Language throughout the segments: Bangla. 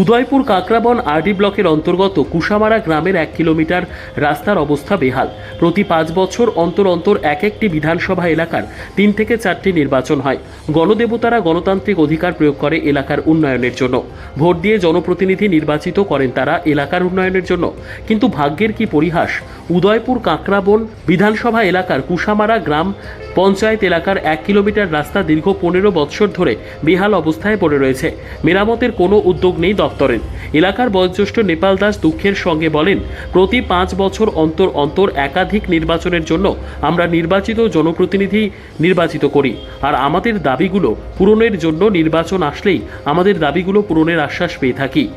উদয়পুর কাকরাবন আরডি ব্লকের অন্তর্গত কুশামারা গ্রামের এক কিলোমিটার রাস্তার অবস্থা বেহাল। প্রতি পাঁচ বছর অন্তর অন্তর এক একটি বিধানসভা এলাকার তিন থেকে চারটি নির্বাচন হয়। গণদেবতারা গণতান্ত্রিক অধিকার প্রয়োগ করে এলাকার উন্নয়নের জন্য। ভোট দিয়ে জনপ্রতিনিধি নির্বাচিত করেন তারা এলাকার উন্নয়নের জন্য। কিন্তু ভাগ্যের কি পরিহাস? উদয়পুর কাঁকড়াবন বিধানসভা এলাকার কুশামারা গ্রাম পঞ্চায়েত এলাকার এক কিলোমিটার রাস্তা দীর্ঘ পনেরো বৎসর ধরে বেহাল অবস্থায় পড়ে রয়েছে। মেরামতের কোনো উদ্যোগ নেই দপ্তরের। এলাকার বয়োজ্যেষ্ঠ নেপাল দাস দুঃখের সঙ্গে বলেন, প্রতি পাঁচ বছর অন্তর অন্তর একাধিক নির্বাচনের জন্য আমরা নির্বাচিত জনপ্রতিনিধি নির্বাচিত করি। আর আমাদের দাবিগুলো পূরণের জন্য নির্বাচন আসলেই আমাদের দাবিগুলো পূরণের আশ্বাস পেয়ে থাকি।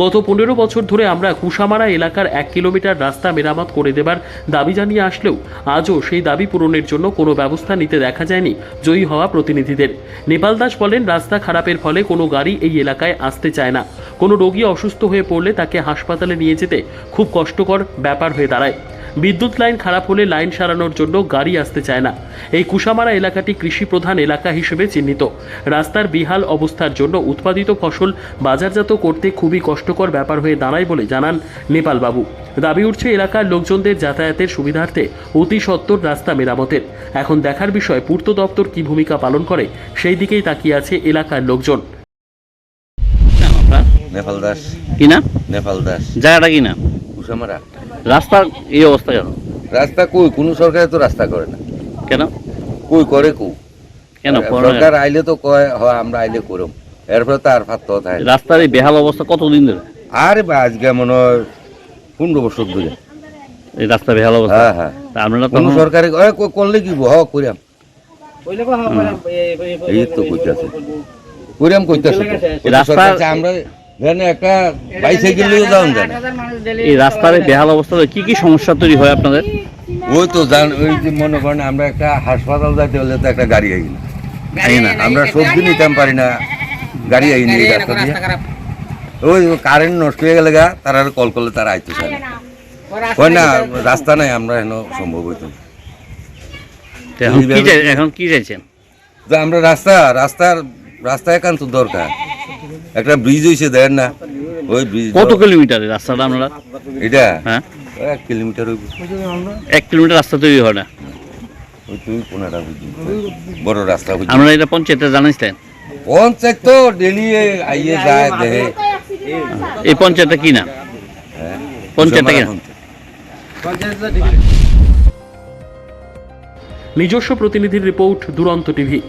গত পনেরো বছর ধরে আমরা কুশামারা এলাকার এক কিলোমিটার রাস্তা মেরামত করে দেবার দাবি জানিয়ে আসলেও আজও সেই দাবি পূরণের জন্য কোনো ব্যবস্থা নিতে দেখা যায়নি জয়ী হওয়া প্রতিনিধিদের। নেপাল দাস বলেন, রাস্তা খারাপের ফলে কোনো গাড়ি এই এলাকায় আসতে চায় না। কোনো রোগী অসুস্থ হয়ে পড়লে তাকে হাসপাতালে নিয়ে যেতে খুব কষ্টকর ব্যাপার হয়ে দাঁড়ায়। বিদ্যুৎ লাইন খারাপ হলে লাইন সারানোর জন্য গাড়ি আসতে চায় না। এই কুশামারা এলাকাটি কৃষি প্রধান এলাকা হিসেবে চিহ্নিত। রাস্তার বিহাল অবস্থার জন্য উৎপাদিত ফসল বাজারজাত করতে খুবই কষ্টকর ব্যাপার হয়ে দাঁড়ায় বলে জানান নেপাল বাবু দাবি উঠছে এলাকার লোকজনদের যাতায়াতের সুবিধার্থে অতি সত্বর রাস্তা মেরামতের। এখন দেখার বিষয় পূর্ত দপ্তর কি ভূমিকা পালন করে সেই দিকেই তাকিয়ে আছে এলাকার লোকজন। নেপাল দাস। কি নাম? নেপাল দাস। জায়গাটা কি নাম? কুসামারা রাস্তার এই অবস্থা কেন? রাস্তা কই? কোন সরকারে তো রাস্তা করে না। কেন? কই করে কু? কেন সরকার আইলে তো কয় হ আমরা আইলে করম। এরপরে তো আর ফাত্ত থাকে রাস্তার এই বেহাল অবস্থা কতদিন ধরে? আর আজকে মনে হয় পনেরো বছর ধরে। এই রাস্তা বেহাল অবস্থা? হ্যাঁ হ্যাঁ। আপনারা কোন সরকারে করলে কি হ করিয়াম। এই তো কইতাছে। করিয়াম। রাস্তা- চায় আমরা জানে একটা বাইসাইকেল নিয়ে যাওয়া এই রাস্তার বেহাল অবস্থাতে কি কি সমস্যা তৈরি হয় আপনাদের? ওই তো জান ওই যে মনে করেন আমরা একটা হাসপাতাল যাইতে হলে তো একটা গাড়ি আই না এই না আমরা সবজি নিতাম পারি না। গাড়ি আইনি এই রাস্তা দিয়ে। ওই কারেন্ট নষ্ট হয়ে গেলে গা তারা আর কল করলে তারা আইতে চায় হয় না। রাস্তা নাই আমরা এখনও সম্ভব হইতো এখন কি চাই এখন কি চাইছেন? আমরা রাস্তা রাস্তার রাস্তা একান্ত দরকার। একটা ব্রিজ হয়েছে দেন না। ওই ব্রিজ কত কিলোমিটার রাস্তাটা আপনারা? এটা? হ্যাঁ। এক কিলোমিটার হইব। এক কিলোমিটার রাস্তা তৈরি হয় না? ওই তুই কোনটা বুঝি? বড় রাস্তা বুঝি। আপনারা এটা পঞ্চায়েতে জানাইছিলেন পঞ্চায়েত তো ডেলি আইয়ে যায় দেহে এই পঞ্চায়েতটা কি নাম? হ্যাঁ। পঞ্চায়েতটা কি নাম? নিজস্ব প্রতিনিধির রিপোর্ট দুরন্ত টিভি।